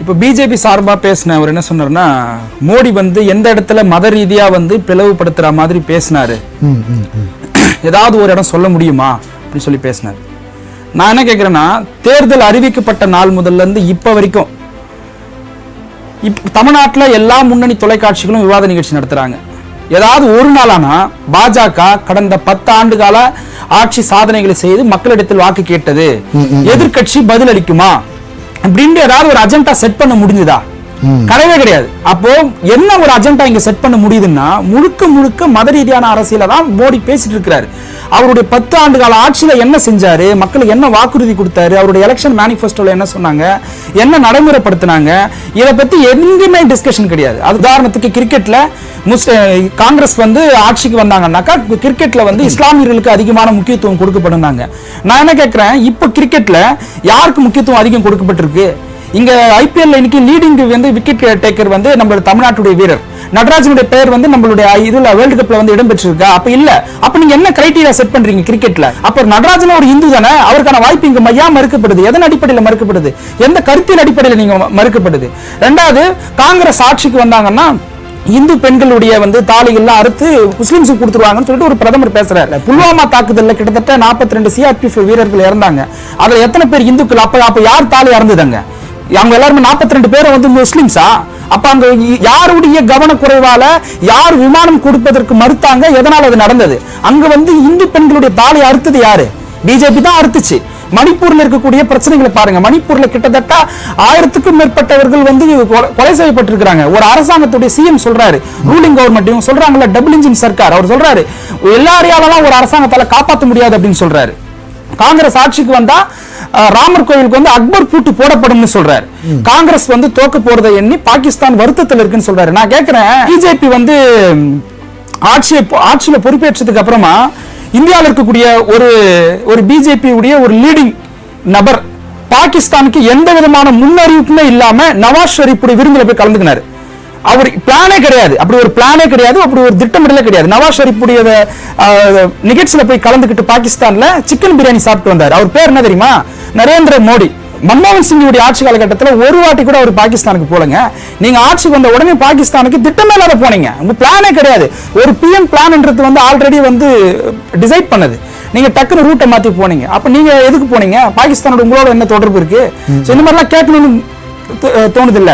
இப்போ பிஜேபி சார்பா பேசின அவர் என்ன சொன்னார்னா மோடி வந்து எந்த இடத்துல மத ரீதியா வந்து பிளவுபடுத்துற மாதிரி பேசினாரு. ஏதாவது ஒரு இடம் சொல்ல முடியுமா? அப்படின்னு சொல்லி பேசினார். நான் என்ன கேட்குறேன்னா தேர்தல் அறிவிக்கப்பட்ட நாள் முதல்ல இருந்து இப்போ வரைக்கும் இப் தமிழ்நாட்டில் எல்லா முன்னணி தொலைக்காட்சிகளும் விவாத நிகழ்ச்சி நடத்துறாங்க. ஏதாவது ஒரு நாளானா பாஜக கடந்த பத்து ஆண்டு கால ஆட்சி சாதனைகளை செய்து மக்களிடத்தில் வாக்கு கேட்டது. எதிர்க்கட்சி பதில் அளிக்குமா அப்படின்ட்டு ஏதாவது ஒரு அஜெண்டா செட் பண்ண முடிஞ்சுதா? கிடையவே கிடையாது. அப்போ என்ன ஒரு அஜெண்டா இங்க செட் பண்ண முடியுதுன்னா முழுக்க முழுக்க மத ரீதியான அரசியல தான் மோடி பேசிட்டு இருக்கிறாரு. அவருடைய பத்து ஆண்டு கால ஆட்சியில் என்ன செஞ்சாரு? மக்களுக்கு என்ன வாக்குறுதி கொடுத்தாரு? அவருடைய எலெக்ஷன் மேனிஃபெஸ்டோவில் என்ன சொன்னாங்க? என்ன நடைமுறைப்படுத்தினாங்க? இதை பற்றி எங்கேயுமே டிஸ்கஷன் கிடையாது. அது உதாரணத்துக்கு கிரிக்கெட்டில் முஸ் காங்கிரஸ் வந்து ஆட்சிக்கு வந்தாங்கன்னாக்கா கிரிக்கெட்ல வந்து இஸ்லாமியர்களுக்கு அதிகமான முக்கியத்துவம் கொடுக்கப்படுனாங்க நான் என்ன கேட்குறேன் இப்போ கிரிக்கெட்ல யாருக்கு முக்கியத்துவம் அதிகம் கொடுக்கப்பட்டிருக்கு? இங்க ஐபிஎல் இன்னைக்கு லீடிங் வந்து விக்கெட் டேக்கர் வந்து நம்மளோட தமிழ்நாட்டுடைய வீரர். நடராஜனுடைய பெயர் வந்து நம்மளுடைய இதுல வேர்ல்டு கப்ல வந்து இடம்பெற்றிருக்கா. அப்ப இல்ல. அப்ப நீங்க என்ன கிரைட்டீரியா செட் பண்றீங்க கிரிக்கெட்ல அப்ப நடராஜன் ஒரு இந்து தானே? அவருக்கான வாய்ப்பு இங்க மையா மறுக்கப்படுது. எதன் அடிப்படையில் மறுக்கப்படுது? எந்த கருத்தின் அடிப்படையில் நீங்க மறுக்கப்படுது? ரெண்டாவது காங்கிரஸ் ஆட்சிக்கு வந்தாங்கன்னா இந்து பெண்களுடைய வந்து தாலிகள்லாம் அறுத்து முஸ்லிம்ஸுக்கு கொடுத்துருவாங்கன்னு சொல்லிட்டு ஒரு பிரதமர் பேசுறாரு. புல்வாமா தாக்குதல்ல கிட்டத்தட்ட 42 ரெண்டு சிஆர்பிஎஃப் வீரர்கள் இறந்தாங்க. அதுல எத்தனை பேர் இந்துக்கள்? அப்ப அப்ப யார் தாலி இறந்துதாங்க அவங்க எல்லாருமே 42 ரெண்டு பேரும் வந்து முஸ்லிம்ஸா? அப்ப அங்க யாருடைய கவனக்குறைவால யார் விமானம் கொடுப்பதற்கு மறுத்தாங்க? எதனால் அது நடந்தது? அங்க வந்து இந்து பெண்களுடைய தாலை அறுத்தது யாரு? பிஜேபி தான் அறுத்துச்சு. மணிப்பூர்ல இருக்கக்கூடிய பிரச்சனைகளை பாருங்க. மணிப்பூர்ல கிட்டத்தட்ட ஆயிரத்துக்கும் மேற்பட்டவர்கள் வந்து கொலை- கொலை செய்யப்பட்டிருக்கிறாங்க. ஒரு அரசாங்கத்துடைய சிஎம் சொல்றாரு. ரூலிங் கவர்மெண்ட் இவங்க சொல்றாங்கல்ல டபுள் இன்ஜின் சர்க்கார். அவர் சொல்றாரு எல்லாரையாலலாம் ஒரு அரசாங்கத்தால காப்பாற்ற முடியாது அப்படின்னு சொல்றாரு. காங்கிரஸ் ஆட்சிக்கு வந்தா ராமர் கோவிலுக்கு வந்து அக்பர் பூட்டு போடப்படும்னு சொல்றாரு. காங்கிரஸ் வந்து தோக்க போறதை எண்ணி பாகிஸ்தான் வருத்தத்தில் இருக்குன்னு சொல்றாரு. நான் கேட்கிறேன் பிஜேபி வந்து ஆட்சியை ஆட்சியில பொறுப்பேற்றதுக்கு அப்புறமா இந்தியாவில் இருக்கக்கூடிய ஒரு ஒரு பிஜேபி உடைய ஒரு லீடிங் நபர் பாகிஸ்தானுக்கு எந்த விதமான முன்னறிவிப்புமே இல்லாம நவாஸ் ஷெரீஃபுடைய விருந்துல போய் கலந்துக்கினாரு. அவர் பிளானே கிடையாது. அப்படி ஒரு பிளானே கிடையாது. அப்படி ஒரு திட்டமிடலே கிடையாது. நவாஸ் ஷெரீஃபுடைய நிகழ்ச்சியில போய் கலந்துக்கிட்டு பாகிஸ்தான்ல சிக்கன் பிரியாணி சாப்பிட்டு வந்தார். அவர் பேர் என்ன தெரியுமா? நரேந்திர மோடி மன்மோகன் சிங்குடைய ஆட்சி காலகட்டத்தில் ஒரு வாட்டி கூட அவர் பாகிஸ்தானுக்கு போலங்க நீங்க ஆட்சிக்கு வந்த உடனே பாகிஸ்தானுக்கு திட்டமே இல்லாத போனீங்க. உங்க பிளானே கிடையாது. ஒரு பிஎம் பிளான்ன்றது வந்து ஆல்ரெடி வந்து டிசைட் பண்ணது. நீங்க டக்குனு ரூட்டை மாத்தி போனீங்க. அப்ப நீங்க எதுக்கு போனீங்க? பாகிஸ்தானோட உங்களோட என்ன தொடர்பு இருக்கு? இந்த மாதிரிலாம் கேட்கணும்னு தோணுது இல்ல?